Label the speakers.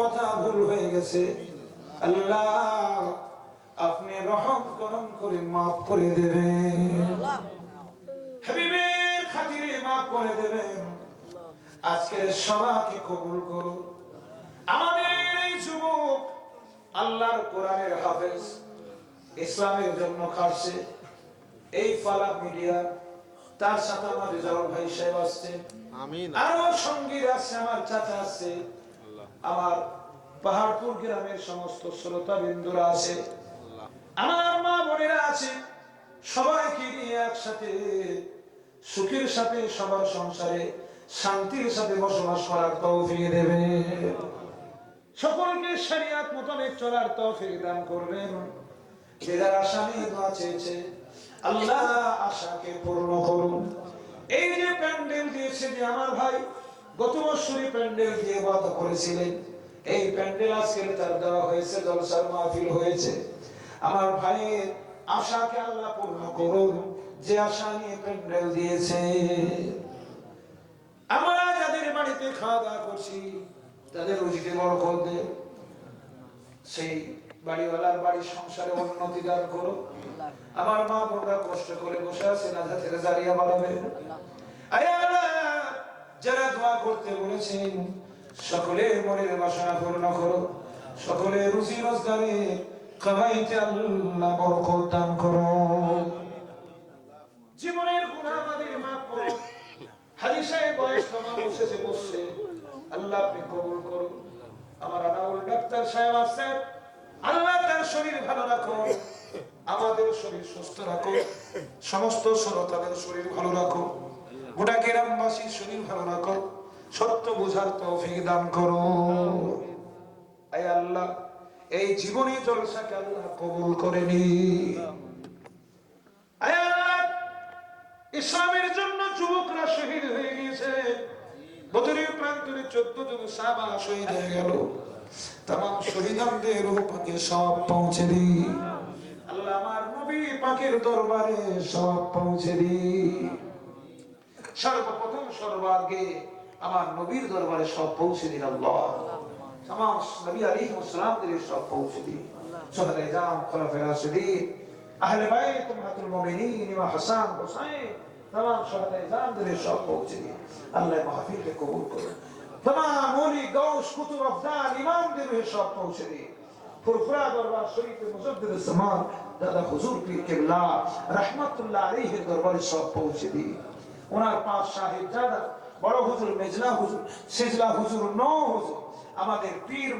Speaker 1: কথা ভুল হয়ে গেছে। আল্লাহ আপনি রহম করম করে মাফ করে দেবেন। হাবিবের খাতিরে মাফ করে দেবেন। আজকের সভাকে কবুল করুন। আমাদের এই যুবক আল্লাহর কোরআনের হাফেজ ইসলামের জন্য খাটছে। এই ফালাক মিডিয়া তার সাথে আমার রেজাউল ভাই সাহেব আসছে। আরও সঙ্গীর আছে আমার চাচা আছে। আমার পাহাড়পুর গ্রামের সমস্ত শ্রোতা বিন্দুরা আছে আমার মা বোনেরা আছে। সবাইকে নিয়ে একসাথে সুখের সাথে সবার সংসারে শান্তির সাথে বসবাস করার তৌফিক দেবে সকলকে শরিয়াত মোতাবেক চলার তৌফিক দান করবেন। যে যারা আশা নিয়ে দোয়া চেয়েছে আল্লাহ আশাকে পূর্ণ করুন। এই যে প্যান্ডেল দিয়েছে যে আমার ভাই গত বছরই প্যান্ডেল দিয়ে বাদ করেছিলেন। এই প্যান্ডেল আজকে তার দেওয়া হয়েছে জলসার মাহফিল হয়েছে। আমার ভাইয়ের আশাকে আল্লাহ পূর্ণ করুন যে আশা নিয়ে প্যান্ডেল দিয়েছে। আমরা যাদের বাড়িতে খাওয়া দাওয়া করছি তাদের রুজিতে বড় করতে সেই বাড়িওয়ালার বাড়ির সংসারে উন্নতি দান করো। আমার মা বোনরা কষ্ট করে বসে আছে না থেকে জারিয়া বাড়াবে। আল্লাহ, যারা দোয়া করতে বলেছেন, সকলের মনের বাসনা পূর্ণ করো। সকলের রুচি রোজগারে কামাইতে আল্লাহ বরকত দান করো। জীবনের মাফ করো। বয়স বসেছে বসছে আল্লাহ আপনি কবুল আমার আনাউল ডাক্তার সাহেব আল্লাহ তার শরীর ভালো রাখো। আমাদের শরীর সুস্থ রাখো। সমস্ত শ্রোতাদের শরীর ভালো রাখো। গোটা গ্রামবাসীর শরীর ভালো রাখো। সত্য বোঝার তৌফিক দান করো। আয় আল্লাহ, এই জীবনী জলসাকে আল্লাহ কবুল করে নি। ইসলামের জন্য যুবকরা শহীদ হয়ে গিয়েছে। বদরের প্রান্তরে চোদ্দ জন সাবা শহীদ হয়ে গেল। তাম শহীদানদের পাকে সব পৌঁছে দি। আল্লাহ আমার নবী পাখির দরবারে সব পৌঁছে দি। সর্বপ্রথম সর্বাগে আমার নবীর দরবারে সব পৌঁছে দিন আল্লাহ। আমার নবী আলী মুসলামদের সব পৌঁছে দিন। সোহারে জাম খলাফে রাশিদিন আহলে বাইত মাতুল মুমিনিন ওয়া হাসান হুসাইন تمام شهداء زام در شب پوچیدی الله محفل کے قبول کرو تمام اولی گوش کتب افزان امام در شب پوچیدی پرخورا دربار شریف مزدد سمان دادا حضور پیر قبلہ رحمت اللہ علیہ دربار شب پوچیدی ওনার পাঁচ সাহেব বড় হুজুর মেজলা হুজুর সেজলা হুজুর ন হুজুর আমাদের পীর